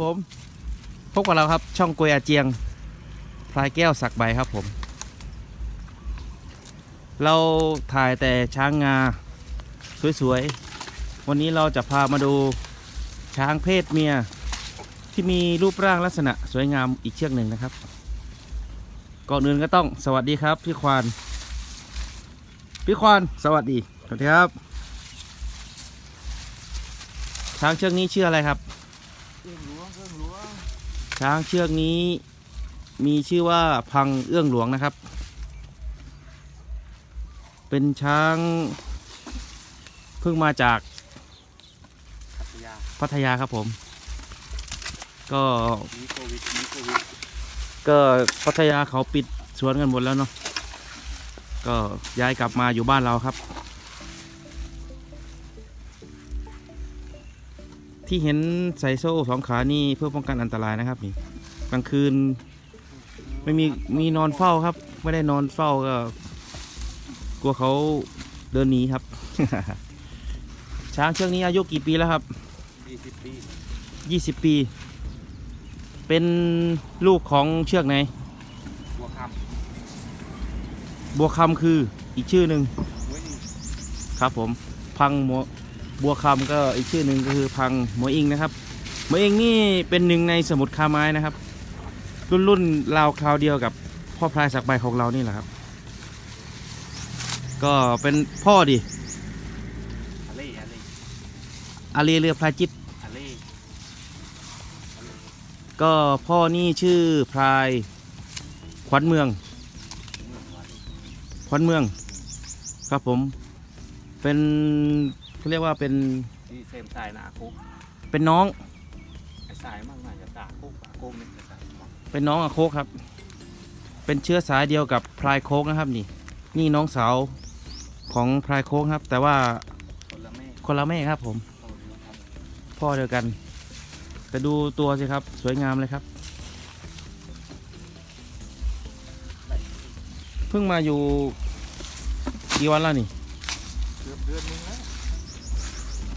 ผมพบกับเราครับช่องกวยอาเจียงพลายแก้วสักใบครับผม เราถ่ายแต่ช้างงา สวยๆ วันนี้เราจะพามาดูช้างเพศเมีย ที่มีรูปร่างลักษณะสวยงามอีกเชือกหนึ่งนะครับ ก่อนอื่นก็ต้องสวัสดีครับพี่ควานพี่ควานสวัสดีสวัสดีครับ ช้างเชือกนี้ชื่ออะไรครับ เอื้องหลวงเอื้องหลวง ช้างเชือกนี้มีชื่อว่าพังเอื้องหลวงนะครับ เป็นช้างเพิ่งมาจากพัทยาพัทยาครับผม ก็ก็พัทยาเขาปิดสวนกันหมดแล้วเนาะก็ย้ายกลับมาอยู่บ้านเราครับ ที่เห็นใส่โซ่สองขานี่เพื่อป้องกันอันตรายนะครับนี่กลางคืน ไม่มีมีนอนเฝ้าครับ ไม่ได้นอนเฝ้าก็ กลัวเขาเดินหนีครับ ช้างเชือกนี้อายุกี่ปีแล้วครับยี่สิบปียี่สิบปี เป็นลูกของเชือกไหน บัวคบัวคำคืออีกชื่อหนึ่งำเว้ยครับผม พังหมว บัวคำก็อีกชื่อหนึ่งก็คือพังหมวอิงนะครับหมวอิงนี่เป็นหนึ่งในสมุดคาไม้นะครับ รุ่นรุ่นราวคราวเดียวกับพ่อพลายสักใบของเรานี่แหละครับ ก็เป็นพ่อดิอะเล่อะเล่อาเรียเรือพลายจิตอะเล่อะเล่ก็พ่อนี่ชื่อพลายขวัญเมือง ขวัญเมือง ครับผมเป็น เขาเรียกว่าเป็นที่เซมสายหนาคุกเป็นน้องไอ้สายมากน่าจะตาคุกตาโกงนี่จะสายเป็นน้องอะโคกครับ เป็นเชื้อสายเดียวกับพลายโคกนะครับนี่ นี่น้องสาวของพลายโคกครับ แต่ว่าคนละแม่คนละแม่ครับผมคนละครับพ่อเดียวกัน แต่ดูตัวสิครับสวยงามเลยครับ เพิ่งมาอยู่กี่วันแล้วนี่ เกือบเดือนนึงแล้ว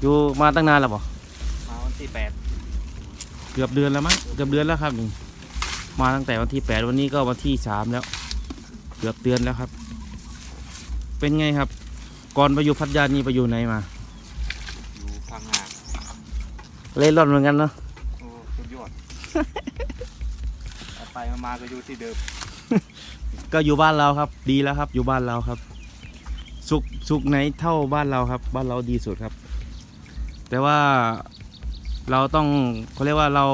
อยู่มาตั้งนานแล้วบ่มาวันที่แปดเกือบเดือนแล้วมั้งเกือบเดือนแล้วครับนี่มาตั้งแต่วันที่แปดวันนี้ก็วันที่สามแล้ว เกือบเดือนแล้วครับ เป็นไงครับ ก่อนไปอยู่พัทยานี่ไปอยู่ไหนมา อยู่พังงาเล่นร่อนเหมือนกันเนาะโอ้สุดยอดเอาไปมาๆก็อยู่ที่เดิมก็อยู่บ้านเราครับ ดีแล้วครับ อยู่บ้านเราครับ สุขสุขไหนเท่าบ้านเราครับ บ้านเราดีสุดครับ แต่ว่าเราต้องเขาเรียกว่าเรา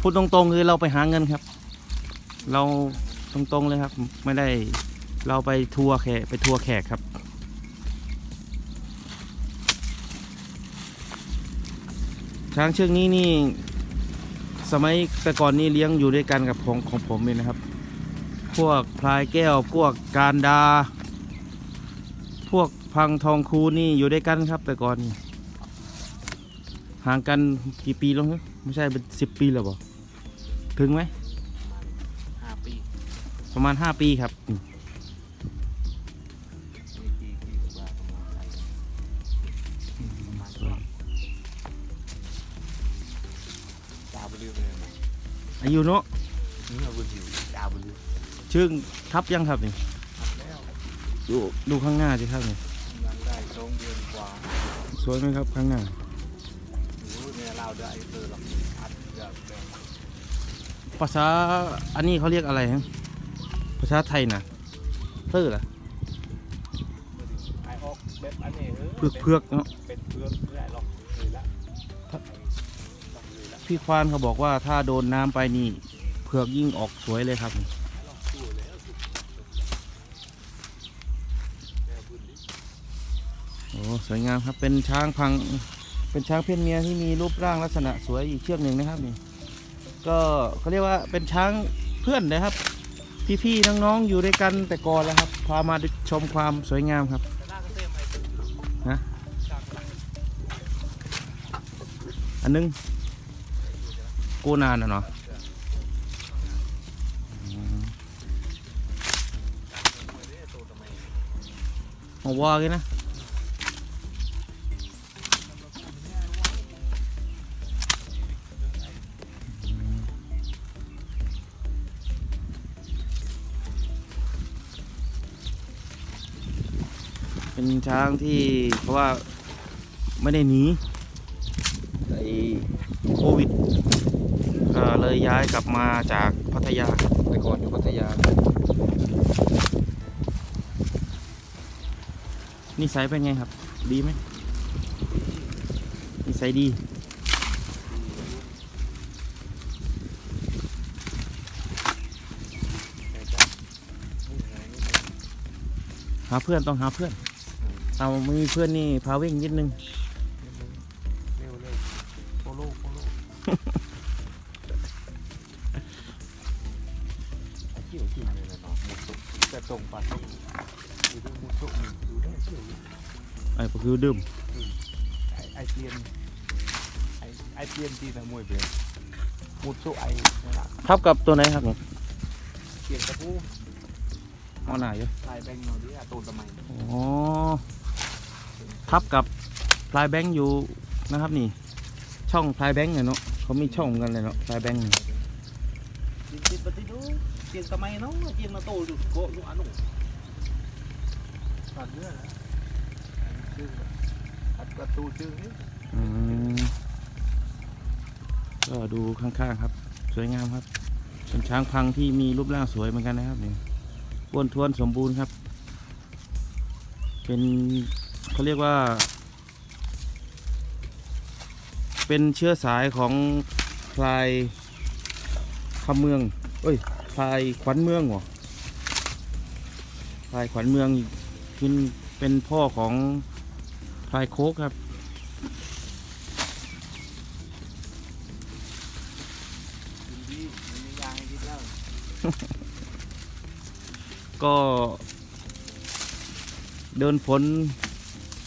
พูดตรงๆคือเราไปหาเงินครับ เราตรงๆเลยครับ ไม่ได้เราไปทัวร์แขกไปทัวร์แขกครับ ช้างเชือกนี้นี่ สมัยแต่ก่อนนี่เลี้ยงอยู่ด้วยกันกับของของผมเลยนะครับ พวกพลายแก้ว พวกการดา พวกพังทองคูนี่อยู่ด้วยกันครับแต่ก่อนนี่ ห่างกันกี่ปีแล้วฮะไม่ใช่เป็นสิบปีแล้วบ่ถึงไหมห้าปี ประมาณห้าปีครับอืมมีกี่กี่กว่าประมาณไปประมาณนี้ดาวไปลืมเลยนะอายุเนาะเนื้อบนหิวดาวบนลืมชื่อทับยังครับนี่แล้วดูดูข้างหน้าสิครับนี่ยังได้สองเดือนกว่าสวยไหมครับข้างหน้าโอ้เนี่ยเรา ได้เจอหรอกอัดเยอะเลยภาษาอันนี้เขาเรียกอะไรฮะภาษาไทยนะเตื้อเหรอไอออกแบบอันนี้เออเพือกเพือกเนาะเป็นเพือกไม่ได้หรอกเลยละครับลองเลยละพี่ควานเขาบอกว่าถ้าโดนน้ำไปนี่เผือกยิ่งออกสวยเลยครับลองสู้แล้วสู้แล้วบุญดิโอ้สวยงามครับเป็นช้างพัง เป็นช้างเพศเมียที่มีรูปร่างลักษณะสวยอีกเชือกหนึ่งนะครับนี่ก็เขาเรียกว่าเป็นช้างเพื่อนนะครับ พี่ๆน้องๆอยู่ด้วยกันแต่ก่อนแล้วครับพามาชมความสวยงามครับแต่หน้าก็เต็มไอ้เป็นฮะจากหลังอันนึงกูนานอะเนาะมมวยเนี่ยโตทำไมมาว่ากันนะ เป็นช้างที่เพราะว่าไม่ได้หนีไอ้โควิดก็เลยย้ายกลับมาจากพัทยาแต่ก่อนอยู่พัทยานิสัยเป็นไงครับ ดีไหมนิสัยดีแต่จะไม่ยังไงนี่มันหาเพื่อนต้องหาเพื่อน เอาไม่มีเพื่อนนี่พาวิ่งนิดนึง เร็วเลยโปโลโปโลเกี่ยวจริงเลยนะเนาะมุดสุกจะส่งปลาส่งดูดูมุดสุกนี่ดูได้เกี่ยวอยู่ไอ้ก็คือดื่มไอไอเปลี่ยนไอไอเปลี่ยนที่ทำมวยเบรมุดสุกไอนี่นละทับกับตัวไหนครับผมเปลี่ยนกระพู้เอาหน่าอยู่ลายแบงค์เนาะดิอะตูนทำไมอ๋อ ทับกับพลายแบงค์อยู่นะครับนี่ ช่องพลายแบงค์เนี่ยเนาะเขามีช่องกันเลยเนาะพลายแบงค์นี่ Tiền tiền bật đi đâu? Tiền tao may nó, tiền mà tôi được có dụng ăn đủ. Phạt nữa là chứ bắt bắt tu chứ hết. อืมก็ดูข้างๆครับ สวยงามครับเป็นช้างพังที่มีรูปร่างสวยเหมือนกันนะครับนี่อ้วนท้วนสมบูรณ์ครับ เป็น เขาเรียกว่า เป็นเชื้อสายของพลายคำเมือง เอ้ยพลายขวัญเมืองหรอพลายขวัญเมืองเป็นเป็นพ่อของพลายโคกครับ ก็เดินผล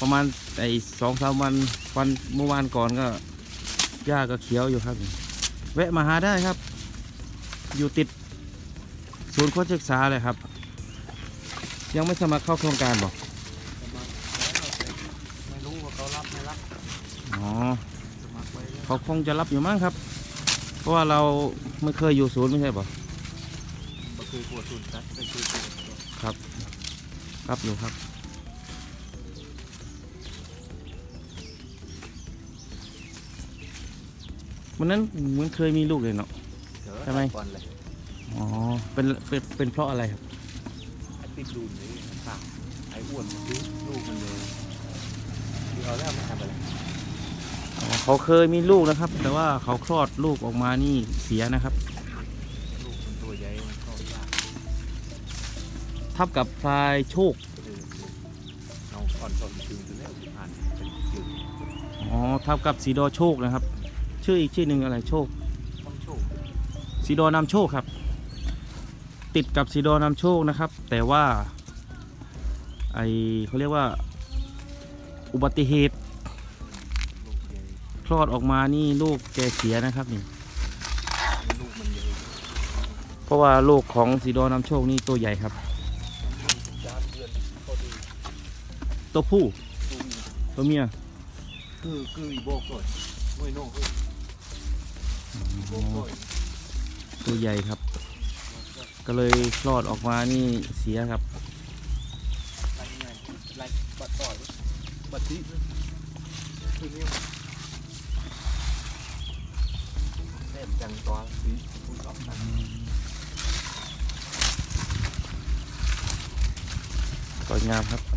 ประมาณไอ้สองสามวันวันเมื่อวานก่อนก็หญ้าก็เขียวอยู่ครับ แวะมาหาได้ครับ อยู่ติดศูนย์โค้ชศึกษาเลยครับ ยังไม่สมัครเข้าโครงการบอก Mà mày đúng mà có lắp hay lắp, อ๋อ mà quay lên. เขาคงจะรับอยู่มั้งครับ เพราะว่าเราไม่เคยอยู่ศูนย์ไม่ใช่ปะ Mà cười của tụi cắt, cái cười của tụi. รับอยู่ครับ วันนั้นเหมือนเคยมีลูกเลยเนาะ Trời Sao mày? còn lại อ๋อ เป็น เป็น เป็นเพราะอะไรครับ ai tin đùn đấy, sao? Ai uổng một tí, đu mình rồi. Thì ở đây mà làm vậy. อ๋อเขาเคยมีลูกนะครับ แต่ว่าเขาคลอดลูกออกมานี่เสียนะครับ Đu mình tuổi giấy mà có ra. ทับกับพลายโชค Ừ, ừ. Nó còn còn chừng từ đấy thì hẳn phải chừng อ๋อ ทับกับสีดอโชคนะครับ ชื่ออีกชื่อหนึ่งอะไรโชค không chủ สีดอนำโชคครับ ติดกับสีดอนำโชคนะครับ แต่ว่าไอเขาเรียกว่า อุบัติเหตุ lúc vậy คลอดออกมานี่ลูกแกเสียนะครับนี่ lúc mình vậy เพราะว่าลูกของสีดอนำโชคนี่ตัวใหญ่ครับ chán vườn có đi ตัวผู้ tung ตัวเมีย cứ cứ bị bột rồi mới nổ hơi bột rồi ตัวใหญ่ครับ ก็เลยคลอดออกมานี่เสียครับเต็มจัวงามครับ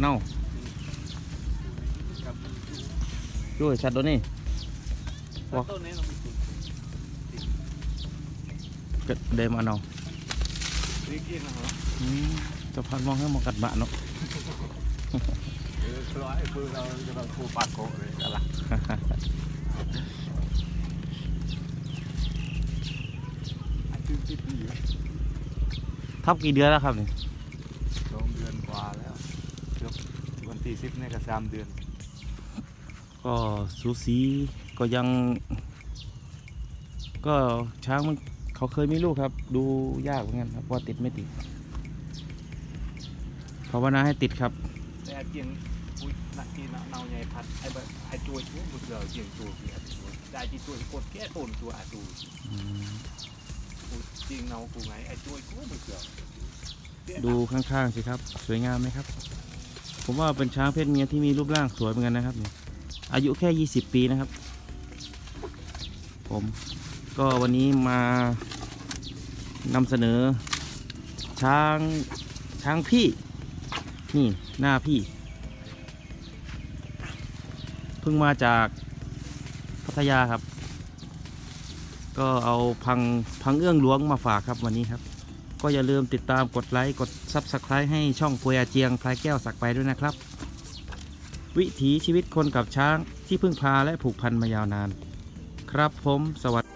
เน่า gặp ด้วยชัดตัวนี้ Wow. Tốt nên là mình tụt เกิดเดมาเนา đi kia là hả อืมจะพันมองให้มองกัดบะเนาะ Ừ, cái loại phương nào cho nó khu bạc cổ rồi đã là Anh chưa biết gì hết ทับกี่เดือนแล้วครับนี่ สองเดือนกว่าแล้วเกือบ วันที่สิบนี่ก็สามเดือน ก็สูสีก็ยัง ก็ช้างมันเขาเคยมีลูกครับ ดูยากเหมือนกันครับว่าติดไม่ติดาวนาให้ติดครับ แต่ไอ้เจียงอุ้ยนักกีฬาเนาใหญ่พัดไอ้แบบไอ้ตัวชั่วบุกเดือเจียงตัวเปียตัวได้ที่ตัวกดแก้ต้นตัวอาตูอืมกูจริงเนากูไงไอ้ตัวกูบุกเดือดูข้างๆสิครับ สวยงามไหมครับ ผมว่าเป็นช้างเพศเมียที่มีรูปร่างสวยเหมือนกันนะครับเนี่ยอายุแค่ 20 ปีนะครับ ผมก็วันนี้มานำเสนอ ช้างช้างพี่ นี่หน้าพี่ เพิ่งมาจากพัทยาครับ ก็เอาพังพังเอื้องหลวงมาฝากครับวันนี้ครับ ก็อย่าลืมติดตามกดไลค์กด Subscribe ให้ช่องปุยอาเจียงพลายแก้วสักไปด้วยนะครับ วิถีชีวิตคนกับช้างที่พึ่งพาและผูกพันมายาวนาน ครับผมสวัสดี